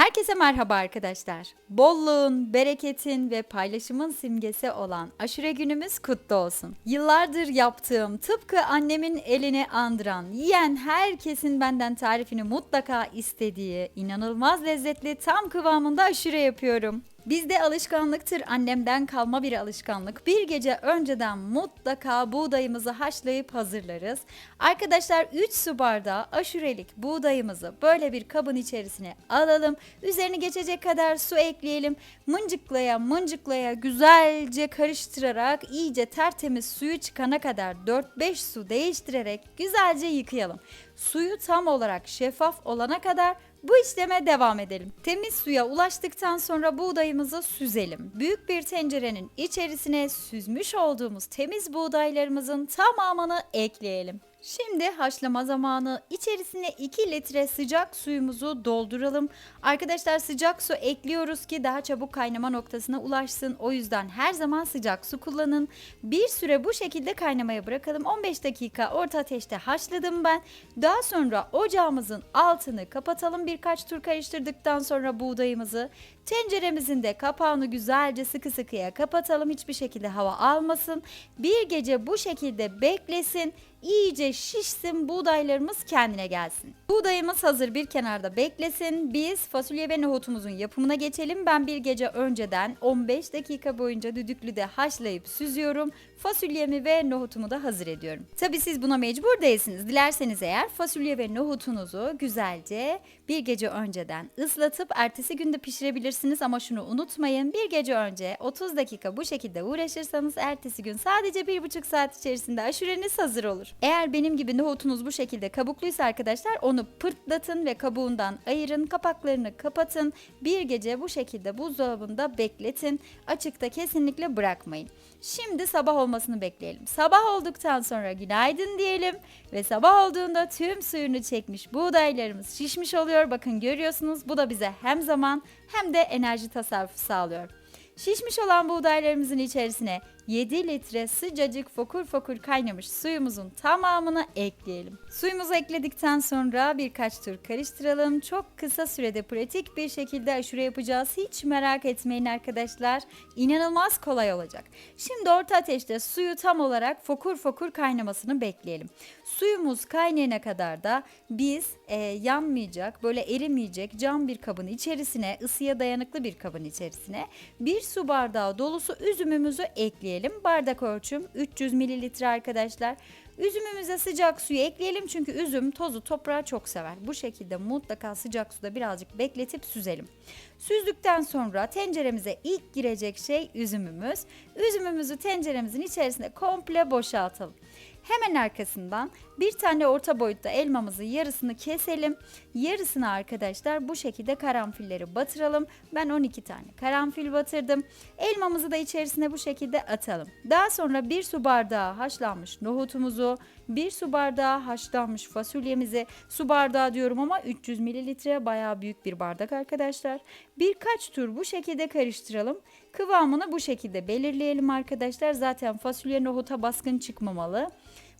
Herkese merhaba arkadaşlar. Bolluğun, bereketin ve paylaşımın simgesi olan aşure günümüz kutlu olsun. Yıllardır yaptığım tıpkı annemin elini andıran, yiyen herkesin benden tarifini mutlaka istediği, inanılmaz lezzetli tam kıvamında aşure yapıyorum. Bizde alışkanlıktır annemden kalma bir alışkanlık. Bir gece önceden mutlaka buğdayımızı haşlayıp hazırlarız. Arkadaşlar 3 su bardağı aşurelik buğdayımızı böyle bir kabın içerisine alalım. Üzerini geçecek kadar su ekleyelim. Mıncıklaya mıncıklaya güzelce karıştırarak iyice tertemiz suyu çıkana kadar 4-5 su değiştirerek güzelce yıkayalım. Suyu tam olarak şeffaf olana kadar bu işleme devam edelim. Temiz suya ulaştıktan sonra buğdayımızı süzelim. Büyük bir tencerenin içerisine süzmüş olduğumuz temiz buğdaylarımızın tamamını ekleyelim. Şimdi haşlama zamanı. İçerisine 2 litre sıcak suyumuzu dolduralım. Arkadaşlar sıcak su ekliyoruz ki daha çabuk kaynama noktasına ulaşsın. O yüzden her zaman sıcak su kullanın. Bir süre bu şekilde kaynamaya bırakalım. 15 dakika orta ateşte haşladım ben. Daha sonra ocağımızın altını kapatalım. Birkaç tur karıştırdıktan sonra buğdayımızı tenceremizin de kapağını güzelce sıkı sıkıya kapatalım. Hiçbir şekilde hava almasın. Bir gece bu şekilde beklesin. İyice şişsin buğdaylarımız kendine gelsin. Buğdayımız hazır bir kenarda beklesin. Biz fasulye ve nohutumuzun yapımına geçelim. Ben bir gece önceden 15 dakika boyunca düdüklüde haşlayıp süzüyorum. Fasulyemi ve nohutumu da hazır ediyorum. Tabi siz buna mecbur değilsiniz. Dilerseniz eğer fasulye ve nohutunuzu güzelce bir gece önceden ıslatıp ertesi günde pişirebilirsiniz ama şunu unutmayın. Bir gece önce 30 dakika bu şekilde uğraşırsanız ertesi gün sadece bir buçuk saat içerisinde aşureniz hazır olur. Eğer benim gibi nohutunuz bu şekilde kabukluysa arkadaşlar onu pırtlatın ve kabuğundan ayırın. Kapaklarını kapatın. Bir gece bu şekilde buzdolabında bekletin. Açıkta kesinlikle bırakmayın. Şimdi sabah olmasını bekleyelim. Sabah olduktan sonra günaydın diyelim ve sabah olduğunda tüm suyunu çekmiş buğdaylarımız şişmiş oluyor. Bakın görüyorsunuz bu da bize hem zaman hem de enerji tasarrufu sağlıyor. Şişmiş olan buğdaylarımızın içerisine 7 litre sıcacık fokur fokur kaynamış suyumuzun tamamını ekleyelim. Suyumuzu ekledikten sonra birkaç tur karıştıralım. Çok kısa sürede pratik bir şekilde aşure yapacağız. Hiç merak etmeyin arkadaşlar. İnanılmaz kolay olacak. Şimdi orta ateşte suyu tam olarak fokur fokur kaynamasını bekleyelim. Suyumuz kaynayana kadar da biz e, yanmayacak, böyle erimeyecek cam bir kabın içerisine, ısıya dayanıklı bir kabın içerisine bir su bardağı dolusu üzümümüzü ekleyelim. Bardak ölçüm 300 mililitre arkadaşlar. Üzümümüze sıcak suyu ekleyelim çünkü üzüm tozu toprağı çok sever. Bu şekilde mutlaka sıcak suda birazcık bekletip süzelim. Süzdükten sonra tenceremize ilk girecek şey üzümümüz. Üzümümüzü tenceremizin içerisine komple boşaltalım. Hemen arkasından bir tane orta boyutta elmamızı yarısını keselim. Yarısını arkadaşlar bu şekilde karanfilleri batıralım. Ben 12 tane karanfil batırdım. Elmamızı da içerisine bu şekilde atalım. Daha sonra bir su bardağı haşlanmış nohutumuzu, bir su bardağı haşlanmış fasulyemizi, su bardağı diyorum ama 300 mililitre bayağı büyük bir bardak arkadaşlar. Birkaç tur bu şekilde karıştıralım. Kıvamını bu şekilde belirleyelim arkadaşlar. Zaten fasulye nohuta baskın çıkmamalı.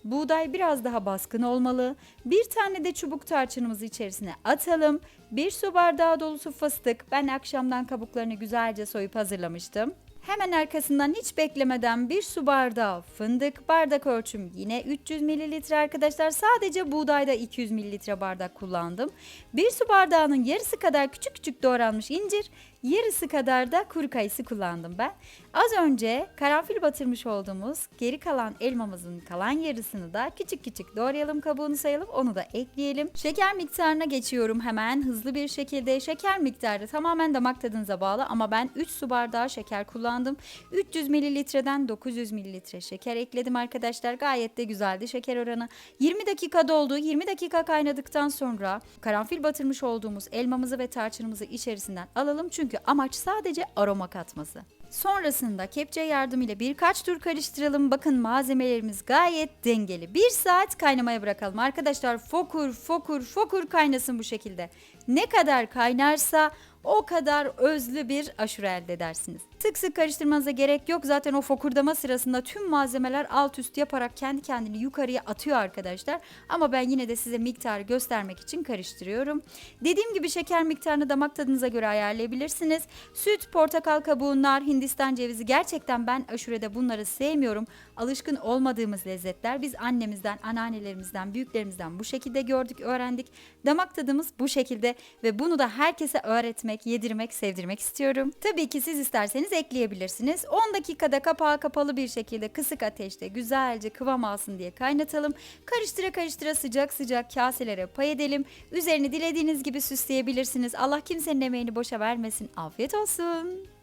Buğday biraz daha baskın olmalı. Bir tane de çubuk tarçınımızı içerisine atalım. Bir su bardağı dolusu fıstık. Ben akşamdan kabuklarını güzelce soyup hazırlamıştım. Hemen arkasından hiç beklemeden bir su bardağı fındık. Bardak ölçüm yine 300 mililitre arkadaşlar. Sadece buğdayda 200 mililitre bardak kullandım. Bir su bardağının yarısı kadar küçük küçük doğranmış incir. Yarısı kadar da kuru kayısı kullandım ben. Az önce karanfil batırmış olduğumuz geri kalan elmamızın kalan yarısını da küçük küçük doğrayalım kabuğunu sayalım onu da ekleyelim. Şeker miktarına geçiyorum hemen hızlı bir şekilde. Şeker miktarı tamamen damak tadınıza bağlı ama ben 3 su bardağı şeker kullandım. 300 mililitreden 900 mililitre şeker ekledim arkadaşlar. Gayet de güzeldi şeker oranı. 20 dakika doldu. 20 dakika kaynadıktan sonra karanfil batırmış olduğumuz elmamızı ve tarçınımızı içerisinden alalım. Çünkü amaç sadece aroma katması. Sonrasında kepçe yardımıyla birkaç tur karıştıralım. Bakın malzemelerimiz gayet dengeli. Bir saat kaynamaya bırakalım. Arkadaşlar fokur fokur fokur kaynasın bu şekilde. Ne kadar kaynarsa o kadar özlü bir aşure elde edersiniz. Sık sık karıştırmanıza gerek yok. Zaten o fokurdama sırasında tüm malzemeler alt üst yaparak kendi kendini yukarıya atıyor arkadaşlar. Ama ben yine de size miktarı göstermek için karıştırıyorum. Dediğim gibi şeker miktarını damak tadınıza göre ayarlayabilirsiniz. Süt, portakal kabuğu, nar, hindistan cevizi gerçekten ben aşurede bunları sevmiyorum. Alışkın olmadığımız lezzetler. Biz annemizden, anneannelerimizden, büyüklerimizden bu şekilde gördük, öğrendik. Damak tadımız bu şekilde ve bunu da herkese öğretmek, yedirmek, sevdirmek istiyorum. Tabii ki siz isterseniz ekleyebilirsiniz. 10 dakikada kapağı kapalı bir şekilde kısık ateşte güzelce kıvam alsın diye kaynatalım. Karıştıra karıştıra sıcak sıcak kaselere pay edelim. Üzerini dilediğiniz gibi süsleyebilirsiniz. Allah kimsenin emeğini boşa vermesin. Afiyet olsun.